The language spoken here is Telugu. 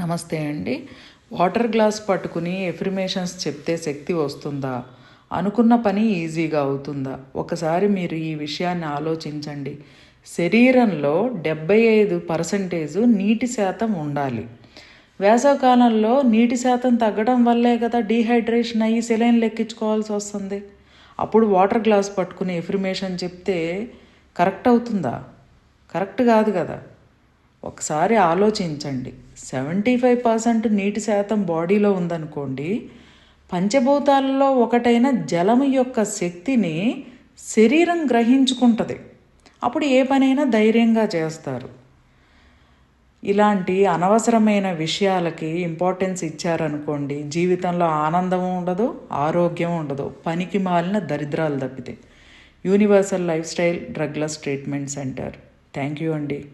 నమస్తే అండి. వాటర్ గ్లాస్ పట్టుకుని ఎఫ్రిమేషన్స్ చెప్తే శక్తి వస్తుందా? అనుకున్న పని ఈజీగా అవుతుందా? ఒకసారి మీరు ఈ విషయాన్ని ఆలోచించండి. శరీరంలో డెబ్బై ఐదు పర్సెంటేజు నీటి శాతం ఉండాలి. వేసవకాలంలో నీటి శాతం తగ్గడం వల్లే కదా డీహైడ్రేషన్ అయ్యి సెలైన్ లెక్కించుకోవాల్సి వస్తుంది. అప్పుడు వాటర్ గ్లాస్ పట్టుకుని ఎఫ్రిమేషన్ చెప్తే కరెక్ట్ అవుతుందా? కరెక్ట్ కాదు కదా. ఒకసారి ఆలోచించండి. సెవెంటీ ఫైవ్ పర్సెంట్ నీటి శాతం బాడీలో ఉందనుకోండి పంచభూతాలలో ఒకటైన జలము యొక్క శక్తిని శరీరం గ్రహించుకుంటుంది. అప్పుడు ఏ పనైనా ధైర్యంగా చేస్తారు. ఇలాంటి అనవసరమైన విషయాలకి ఇంపార్టెన్స్ ఇచ్చారనుకోండి జీవితంలో ఆనందం ఉండదు ఆరోగ్యం ఉండదు పనికి మాలిన దరిద్రాలు తప్పితే. Universal lifestyle drugless treatment centre. Thank you అండి.